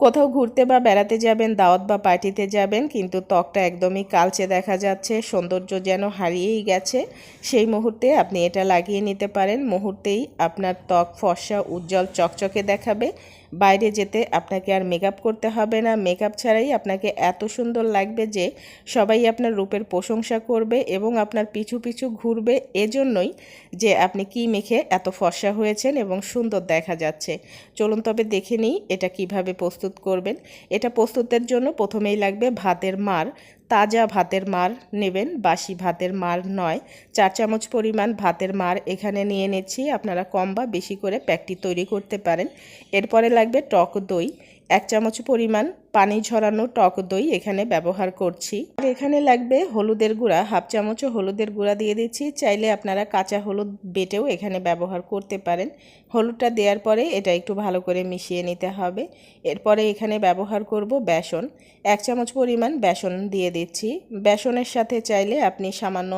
কোথাও ঘুরতে বা বেড়াতে যাবেন, দাওয়াত বা পার্টিতে যাবেন, কিন্তু ত্বকটা একদমই কালচে দেখা যাচ্ছে, সৌন্দর্য যেন হারিয়েই গেছে, সেই মুহূর্তে আপনি এটা লাগিয়ে নিতে পারেন। মুহূর্তেই আপনার ত্বক ফর্সা, উজ্জ্বল, চকচকে দেখাবে। বাইরে যেতে আপনাকে আর মেকআপ করতে হবে না। মেকআপ ছাড়াই আপনাকে এত সুন্দর লাগবে যে সবাই আপনার রূপের প্রশংসা করবে এবং আপনার পিছু পিছু ঘুরবে। এজন্যই যে আপনি কি মেখে এত ফর্সা হয়েছেন এবং সুন্দর দেখা যাচ্ছে। চলুন তবে দেখে নিই এটা কীভাবে প্রস্তুত করবেন। এটা প্রস্তুতের জন্য প্রথমেই লাগবে ভাতের মার। তাজা ভাতের মার নেবেন, বাসি ভাতের মার নয়। চার চামচ পরিমাণ ভাতের মার এখানে নিয়ে নিচ্ছি। আপনারা কম বা বেশি করে প্যাকটি তৈরি করতে পারেন। এরপরে লাগবে টক দই। এক চামচ পরিমাণ পানি ঝরানো টক দই এখানে ব্যবহার করছি। এখানে লাগবে হলুদের গুঁড়া, হাফ চামচও হলুদের গুঁড়া দিয়ে দিচ্ছি। চাইলে আপনারা কাঁচা হলুদ বেটেও এখানে ব্যবহার করতে পারেন। হলুদটা দেওয়ার পরে এটা একটু ভালো করে মিশিয়ে নিতে হবে। এরপরে এখানে ব্যবহার করব বেসন। এক চামচ পরিমাণ বেসন দিয়ে দিচ্ছি। বেসনের সাথে চাইলে আপনি সামান্য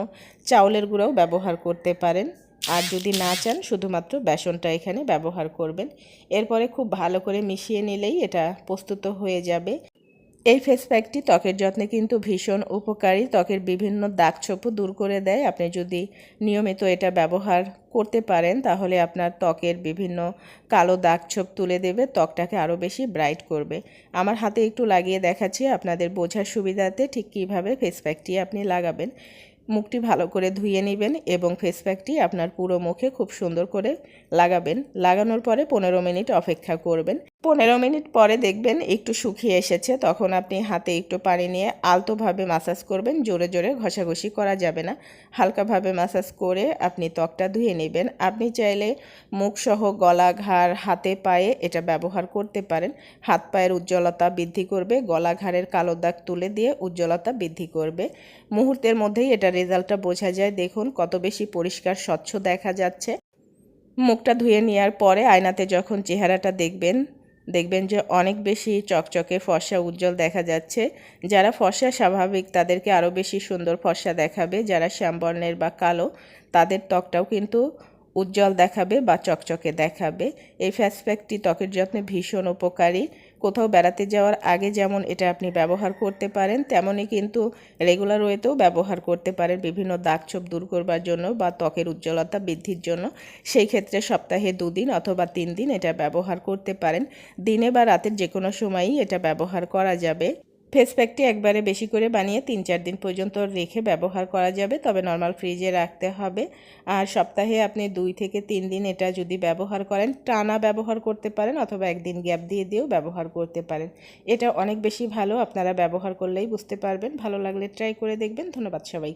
চাউলের গুঁড়াও ব্যবহার করতে পারেন। আর যদি না চান, শুধুমাত্র বেসনটা এখানে ব্যবহার করবেন। এরপরে খুব ভালো করে মিশিয়ে নিলেই এটা প্রস্তুত হয়ে যাবে। এই ফেস প্যাকটি ত্বকের যত্নে কিন্তু ভীষণ উপকারী। ত্বকের বিভিন্ন দাগ ছোপও দূর করে দেয়। আপনি যদি নিয়মিত এটা ব্যবহার করতে পারেন, তাহলে আপনার ত্বকের বিভিন্ন কালো দাগ ছোপ তুলে দেবে, ত্বকটাকে আরও বেশি ব্রাইট করবে। আমার হাতে একটু লাগিয়ে দেখাচ্ছি, আপনাদের বোঝার সুবিধাতে ঠিক কীভাবে ফেস প্যাকটি আপনি লাগাবেন। মুখটি ভালো করে ধুয়ে নেবেন এবং ফেস প্যাকটি আপনার পুরো মুখে খুব সুন্দর করে লাগাবেন। লাগানোর পরে পনেরো মিনিট অপেক্ষা করবেন। পনেরো মিনিট পরে দেখবেন একটু শুকিয়ে এসেছে। তখন আপনি হাতে একটু পানি নিয়ে আলতোভাবে মাসাজ করবেন, জোরে জোরে ঘষাঘষি করা যাবে না। হালকাভাবে মাসাজ করে আপনি ত্বকটা ধুয়ে নেবেন। আপনি চাইলে মুখসহ গলা, ঘাড়, হাতে, পায়ে এটা ব্যবহার করতে পারেন। হাত পায়ের উজ্জ্বলতা বৃদ্ধি করবে, গলা, ঘাড়ের কালো দাগ তুলে দিয়ে উজ্জ্বলতা বৃদ্ধি করবে। মুহূর্তের মধ্যেই এটা রেজাল্টটা বোঝা যায়। দেখুন কত বেশি পরিষ্কার, স্বচ্ছ দেখা যাচ্ছে। মুখটা ধুয়ে নেওয়ার পরে আয়নাতে যখন চেহারাটা দেখবেন দেখবেন যে অনেক বেশি চকচকে ফর্সা উজ্জ্বল দেখা যাচ্ছে। যারা ফর্সা স্বাভাবিক, তাদেরকে আরও বেশি সুন্দর ফর্সা দেখাবে। যারা শ্যামবর্ণের বা কালো, তাদের ত্বকটাও কিন্তু উজ্জ্বল দেখাবে বা চকচকে দেখাবে। এই ফ্যাসপ্যাকটি ত্বকের যত্নে ভীষণ উপকারী। কোথাও বেড়াতে যাওয়ার আগে যেমন এটা আপনি ব্যবহার করতে পারেন, তেমনই কিন্তু রেগুলার ওয়েতেও ব্যবহার করতে পারেন বিভিন্ন দাগছোপ দূর করবার জন্য বা ত্বকের উজ্জ্বলতা বৃদ্ধির জন্য। সেই ক্ষেত্রে সপ্তাহে দুদিন অথবা তিন দিন এটা ব্যবহার করতে পারেন। দিনে বা রাতের যে কোনো সময়ই এটা ব্যবহার করা যাবে। ফেস প্যাকটি একবারে বেশি করে বানিয়ে তিন চার দিন পর্যন্ত রেখে ব্যবহার করা যাবে, তবে নর্মাল ফ্রিজে রাখতে হবে। আর সপ্তাহে আপনি দুই থেকে তিন দিন এটা যদি ব্যবহার করেন, টানা ব্যবহার করতে পারেন অথবা একদিন গ্যাপ দিয়ে দিয়েও ব্যবহার করতে পারেন। এটা অনেক বেশি ভালো, আপনারা ব্যবহার করলেই বুঝতে পারবেন। ভালো লাগলে ট্রাই করে দেখবেন। ধন্যবাদ সবাই